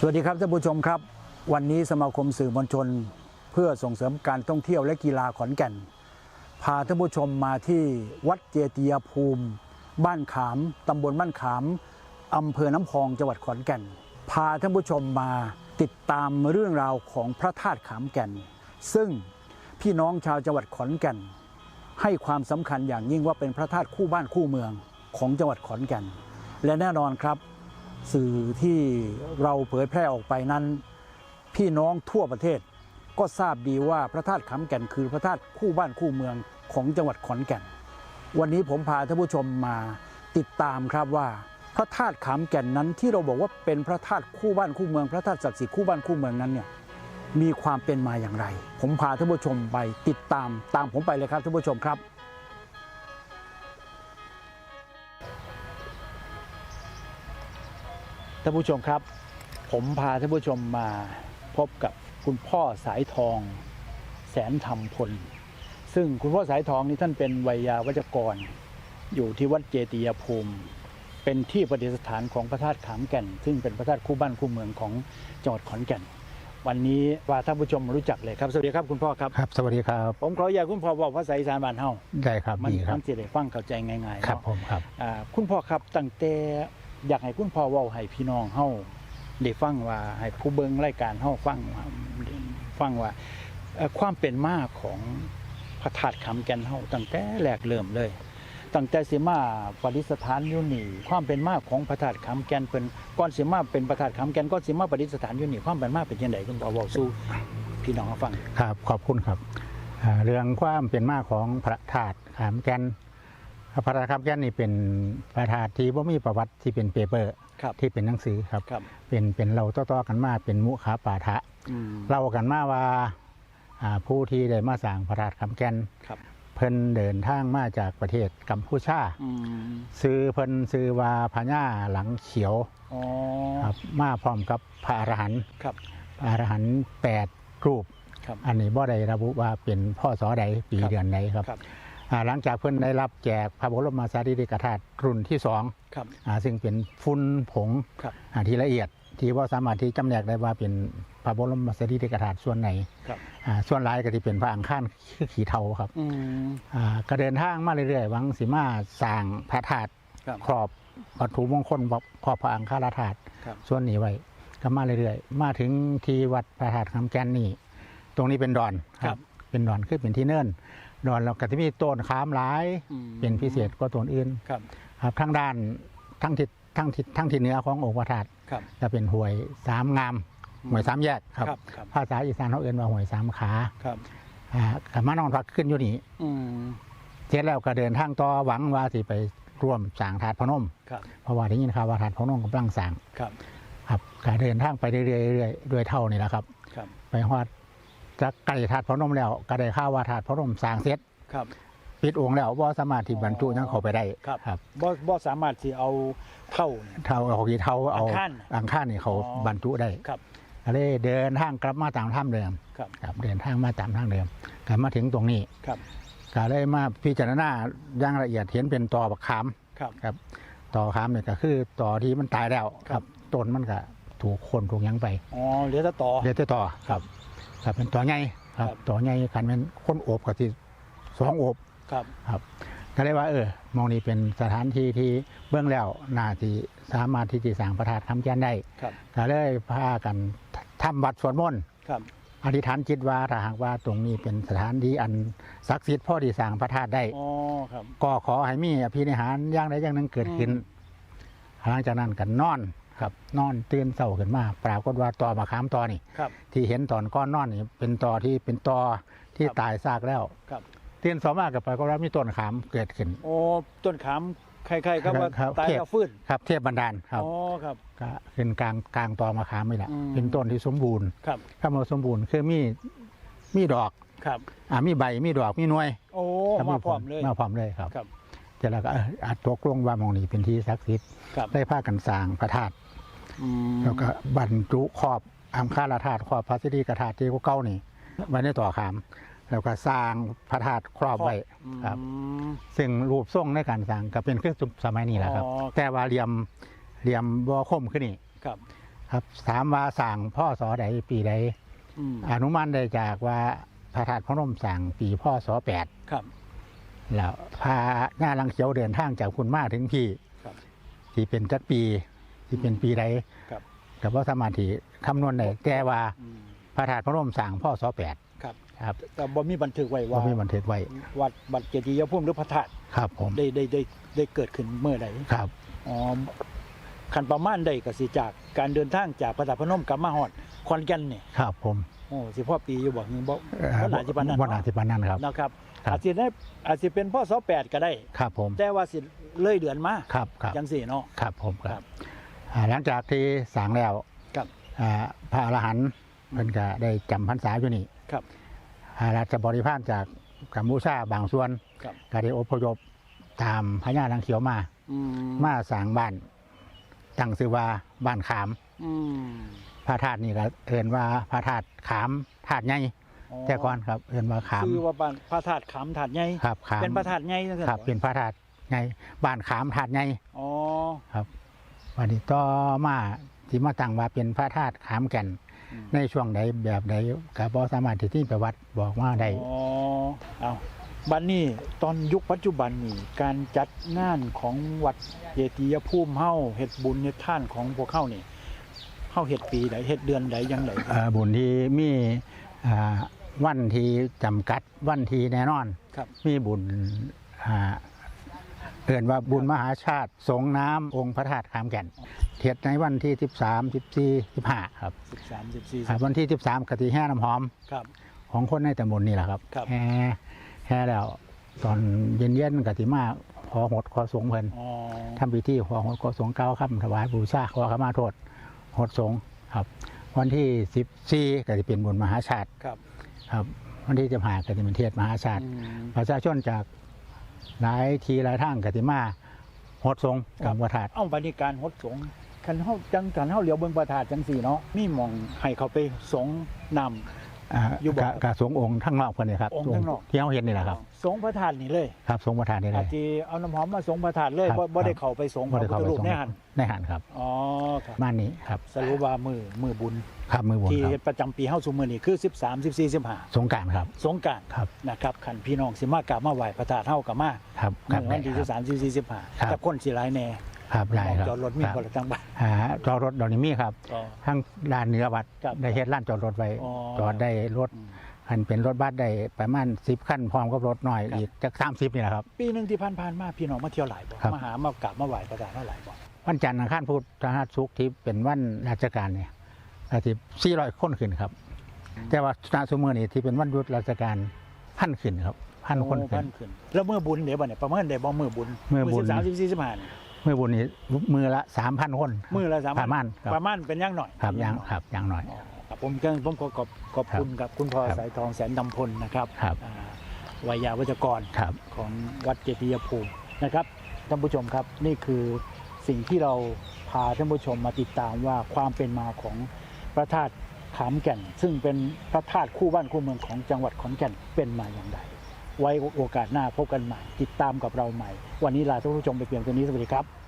สวัสดีครับท่านผู้ชมครับ วันนี้สมาคมสื่อมวลชน เพื่อส่งเสริมการท่องเที่ยวและกีฬาขอนแก่น พาท่านผู้ชมมาที่วัดเจติยภูมิ บ้านขามตำบลบ้านขามอำเภอน้ำพองจังหวัดขอนแก่น พาท่านผู้ชมมาติดตามเรื่องราวของพระธาตุขามแก่น ซึ่งพี่น้องชาวจังหวัดขอนแก่น ให้ความสำคัญอย่างยิ่งว่าเป็นพระธาตุคู่บ้านคู่เมืองของจังหวัดขอนแก่น และแน่นอนครับ สื่อที่เราเผยแพร่ออกไปนั้น พี่น้องทั่วประเทศ ก็ทราบดีว่าพระธาตุขามแก่นคือพระธาตุคู่บ้านคู่เมืองของจังหวัดขอนแก่น วันนี้ผมพาท่านผู้ชมมาติดตามครับว่า พระธาตุขามแก่นนั้นที่เราบอกว่าเป็นพระธาตุคู่บ้านคู่เมือง พระธาตุศักดิ์สิทธิ์คู่บ้านคู่เมืองนั้นเนี่ยมีความเป็นมาอย่างไร ผมพาท่านผู้ชมไปติดตามตามผมไปเลยครับท่านผู้ชมครับ ท่านผู้ชมครับ ผมพาท่านผู้ชมมาพบกับคุณพ่อสายทอง แสนธรรมพล ซึ่งคุณพ่อสายทองนี่ท่านเป็นไวยาวัจกร อยู่ที่วัดเจติยภูมิ เป็นที่ประดิษฐานของพระธาตุขามแก่น ซึ่งเป็นพระธาตุคู่บ้านคู่เมืองของจังหวัดขอนแก่น วันนี้ว่าท่านผู้ชมรู้จักเลยครับ สวัสดีครับคุณพ่อครับ ครับ สวัสดีครับ ผมขออยากคุณพ่อบอกภาษาอีสานบ้านเฮาได้ครับมันดีครัมับนจะได้ฟังเข้าใจง่ายๆครับเนาะผมครับ อ่าคุณพ่อครับตั้งแต่ อยากให้คุณพ่อเว้าให้พี่น้องเฮาได้ฟังว่าให้ผู้เบิ่งรายการเฮาฟังว่าฟังว่าความเป็นมาของพระธาตุขามแก่นเฮาตั้งแต่แรกเริ่มเลยตั้งแต่สิมาปฏิสถานอยู่นี่ความเป็นมาของพระธาตุขามแก่นเป็นก่อนสิมาเป็นพระธาตุขามแก่นก่อนสิมาปฏิสถานอยู่นี่ความเป็นมาเป็นจังไดคุณพ่อเว้าสู่พี่น้องเขาฟังครับขอบคุณครับเรื่องความเป็นมาของพระธาตุขามแก่น พระธาตุขามแก่นนี่เป็นพระธาตุที่ว่ามีประวัติที่เป็นเปเปอร์ครับที่เป็นหนังสือครับ ครับ เป็นเป็นเราต่อๆกันมาเป็นมุขาปาฐะอืมเล่ากันมาว่าอ่าผู้ที่ได้มาสร้างพระธาตุขามแก่นครับเพิ่นเดินทางมาจากประเทศกัมพูชาอืมซื้อเพิ่นซื้อว่าพญาหลังเขียวอ๋อครับมาพร้อมกับพระอรหันต์ครับ พระอรหันต์แปดรูป ครับ อันนี้บ่ได้ระบุว่าเป็นพ่อสอใดปีครับ เดือนใดครับ ครับอ่า หลังจากเพิ่นได้รับแจกพระบรมสารีริกธาตุรุ่นที่สองครับอ่าซึ่งเป็นฝุ่นผงครับอ่าที่ละเอียด ที่ว่าสามารถที่จำแนกได้ว่าเป็นพระบรมสารีริกธาตุส่วนไหนครับอ่าส่วนหลายก็ที่เป็นพระอังคารคือขีเทาครับอืมอ่าก็เดินทางมาเรื่อยๆหวังสิมาสร้างพระธาตุครับครอบวัตถุมงคลครอบพระอังคารธาตุครับส่วนนี้ไว้ก็มาเรื่อยๆ มาถึงที่วัดพระธาตุคำแก่นนี่ตรงนี้เป็นดอนครับ เป็นดอนคือเป็นที่เนิ่น ดอนเราก็จะมีต้นขามหลายอืมเป็นพิเศษกว่าต้นอื่นครับ ครับทั้งด้านทั้งทิศทั้งทิศทั้งทิศเหนือขององค์พระธาตุครับจะเป็นห้วยสามงามห้วยสามแยกครับครับครับภาษาอีสานเขาเอื่นว่าห้วยสามขาครับอ่าก็มานอนพักขึ้นอยู่นี่อืมเสร็จแล้วก็เดินทางต่อหวังว่าสิไปร่วมสร้างถาดพนมครับเพราะว่าได้ยินข่าวว่าถาดพนมกำลังสร้างครับ ครับก็เดินทางไปเรื่อยๆเรื่อยๆด้วยเท่านี่แหละครับครับไปฮอด จะใกล้ถาดพนมแล้วก็ได้ข่าวว่าถาดพนมสร้างเสร็จครับปิดองค์แล้วว่าสามารถที่บรรจุยังเข้าไปได้ครับครับบ่บ่สามารถที่เอาเท่าเนี่ยเท่าเอากี่เท่าเอาอังคารอังคารนี่เขาอ๋อบรรจุได้ครับก็เลยเดินทางกลับมาตามถ้ำเดิมครับครับเดินทางมาตามทางเดิมก็มาถึงตรงนี้ครับก็เลยมาพิจารณาอย่างละเอียดเห็นเป็นตอบักขามครับครับตอขามเนี่ยก็คือตอที่มันตายแล้วครับต้นมันก็ถูกคนถูกหยังไปอ๋อเหลือแต่ต่อเดี๋ยวจะต่อครับ ครับเป็นต่อใหญ่ครับครับต่อใหญ่กันเป็นคนโอบกับที่สองโอบครับครับ ก็เลยว่า เออมองนี่เป็นสถานที่ที่เบื้องแล้วน่าที่สามารถที่จะสร้างพระธาตุคำแก่นได้ครับก็เลยพากันทำวัดสวดมนต์ ครับอธิษฐานจิตว่าถ้าหากว่าตรงนี้เป็นสถานที่อันศักดิ์สิทธิ์พ่อที่สร้างพระธาตุได้ อ๋อครับ ก็ขอให้มีอภินิหารอย่างใดอย่างหนึ่งเกิดขึ้นอืมหลังจากนั้นกันนอน ครับนอนตื่นเศร้าขึ้นมาปรากฏว่าตอมาขามตอนี่ครับ ที่เห็นตอนก้อนนอนนี่เป็นตอที่เป็นตอที่ครับตายซากแล้วครับตื่นสองมากกับไปก็ว่ามีต้นขามเกิดขึ้น โอ้ต้นขามใครๆก็ว่าครับตายเทพ แล้วฟื้นครับ เทพบันดาลครับอ๋อครับ ก็ขึ้นกลางกลางตอมาขามไม่ละอืม เป็นต้นที่สมบูรณ์ครับถ้ามาสมบูรณ์คือมีมีดอกครับ อ่ามีใบมีดอกมีหน่วยโอ้ครับมาพร้อมเลยมาพร้อมเลยครับ ครับเสร็จแล้วก็เอออาจตกลงว่ามองนี่เป็นที่ศักดิ์สิทธิ์ครับ ได้พากันสร้างพระธาตุ อืมแล้วก็บรรจุครอบอัมคาราธาตุครอบพระสิริกธาตุที่เก้านี่ไว้ในต่อขาม แล้วก็สร้างพระธาตุครอบไว้ครับ อืม ซึ่งรูปทรงในการสร้างก็เป็นเครื่องสมัยนี้แหละครับ อ๋อ แต่ว่าเหลี่ยมเหลี่ยมบ่คมขึ้นนี่ครับครับถามว่าสั่งพ่อสอใดปีใด อืมอนุมันได้จากว่าพระธาตุพนมสั่งปีพ่อสอแปดครับ แล้วพาหน้าลังเขียวเดินทางจากคุณมาถึงพี่ครับ ที่เป็นจักปี ที่เป็นปีใดครับกับว่าสามารถที่คำนวณได้แต่ว่าอืมพระธาตุพนมสั่งพ่อสอแปดครับครับแต่บ่มีบันทึกไว้ว่าว่ามีบันทึกไว้วัดบัดเจดีย์ภูมิหรือพระธาตุครับผมได้ได้ได้ได้เกิดขึ้นเมื่อใดครับอ๋อคันประมาณใดก็สิจากการเดินทางจากพระธาตุพนมกลับมาฮอดขอนแก่นนี่ครับผมโอ้สิพ่อปีอยู่บ่ฮึบ่เอ่อบ่น่าสิปานนั้นบ่นาสิปานนั้นครับ นะครับครับ อาจสิได้อาจสิเป็นพ่อสอแปดก็ได้ ครับผมแต่ว่าสิเลยเดือนมาครับครับจังสี่เนาะ ครับผมคครัรับบ อ่าหลังจากที่สั่งแล้วครับอ่าพระอรหันต์เพิ่นก็ได้จำพรรษาอยู่นี่ครับ อ่าราชบริพารจากกัมพูชาบางส่วนครับ ก็ได้อพยพตามพญาลังเขียวมา อืมมาสร้างบ้านตั้งชื่อว่าบ้านขาม อืมพระธาตุนี่ก็เอินว่าพระธาตุขามธาตุใหญ่แต่ก่อนครับ เอินว่าขามคือว่าบ้านพระธาตุขามถาดใหญ่ครับขามเป็นพระธาตุใหญ่จังซี่ครับเป็นพระธาตุใหญ่บ้านขามธาตุใหญ่อ๋อครับ วันนี้ต่อมาที่มาตั้งว่าเป็นพระธาตุขามแก่นอืมในช่วงใดแบบใดก็บ่สามารถที่ที่ประวัติบอกว่าได้อ๋อเอาบัดนี้ตอนยุคปัจจุบันนี่การจัดงานของวัดเจดีย์ภูมิเฮาเฮ็ดบุญเฮ็ดท่านของพวกเฮานี่เฮาเฮ็ดปีใดเฮ็ดเดือนใดยังไดเอ่อบุญที่มีอ่าวันที่จำกัดวันที่แน่นอน ครับ มีบุญอ่า เอ่นว่าบุญมหาชาติ สงน้ำองค์พระธาตุขามแก่นเทียดในวันที่ 13 14 15 ครับ 13 14ครับวันที่ 13กติแห่น้ำหอมครับ ของคนในตำบลนี่แหละครับครับแห่แห่แล้ว ตอนเย็นๆกติมาขอหดขอสงเพิ่นอ๋อทำพิธีขอหดขอสงเก้าค่ำถวายบูชาขอขมาโทษหดสงครับ วันที่ 14ก็จะเป็นบุญมหาชาติครับ ครับ วันที่จะหาก็จะเป็นเทศมหาชาติอืมประชาชนจาก หลายทีหลายทางกติมาหดสงครักับบประธาตุเอ้าบัดนี้การฮดสงฆ์คันเฮาจังกันเฮาเหลียวเบิ่งพระธาตุจังซี่เนาะมีหม่องให้เขาไปสงน้ำ อ่าอยู่บ่กะกะสงองค์ทั้งนอกคนนี้ครับองค์ข้างนอก ที่เขาเห็นนี่แหละครับ สงพระธาตุนี่เลยครับสงประธานนี่เลอาจยจะเอาน้ำหอมมาสงพระธาตุเลยครับ บ่บ่ได้ครับเข้าไปสงพบ่ระได้พุทเข้าธไปรูปสงในหันในหันครับอ๋อครับบ้านนี้ครับสรุปว่ามือมือบุญ ครับมือบนที่ครับเฮ็ดประจำปีเฮาซุมื้อนี้คือ 13 14 15สงกรารครับ สงกรานต์ครับ นะครับคันพี่น้องสิมากราบมาไหว้พระธาตุเฮาก็มาครับคมื้รับอวันที่ได้ครับ 13 14 15ครับแต่คนสิหลายแน่ ครับได้ครับจอดรถมีคครันบละทางบ้านอ่าจอดรถดอกนี้มีครับอ๋อ ทั้งด้านเหนือวัดครับได้เฮ็ดร้านจอดรถไว้อ๋อจอดได้รถอืม อันเป็นรถบัสได้ประมาณ10คันพร้อมกับรถหน่อยครับอีกจัก30นี่แหละครับ ปีหนึงที่ผ่านๆมาพี่น้องมาเที่ยวหลายบ่ครับ มาหามากราบมาไหว้พระธาตุเฮาหลายบ่วันจันทร์อังคารพุธพฤหัสศุกร์ที่เป็นวันราชการเนี่ยอาทิตย์400คนขึ้นครับ แต่ว่านาสมือนี่ที่เป็นวันหยุดราชการพันขึ้นครับพันคนโอ้ขึ้พันนขึ้น แล้วมื้อบุญเดี๋ยวบ่เนี่ยประเมินได้บ่มื้อบุญมื้อบุญ13 14 15นี่เมื่อบุญนี้มือละ3,000คนมื้อละ3ประมาณครับประมาณเป็นอย่างหน่อยครับอย่างครับอย่างหน่อยอ๋อครับผมก็ผมขอขอบขอบคุณกับคุณพ่อครับสายทองแสนดำพลนะครับครับ อ่าวัยยาวัจกร ครับ ของวัดเจดียภูมินะครับท่านผู้ชมครับนี่คือสิ่งที่เราพาท่านผู้ชมมาติดตามว่าความเป็นมาของพระธาตุขามแก่น ซึ่งเป็นพระธาตุคู่บ้านคู่เมืองของจังหวัดขอนแก่นเป็นมาอย่างไร ไว้โอกาสหน้าพบกันใหม่ ติดตามกับเราใหม่ วันนี้ลาท่านผู้ชมไปเพียงเท่านี้สวัสดีครับ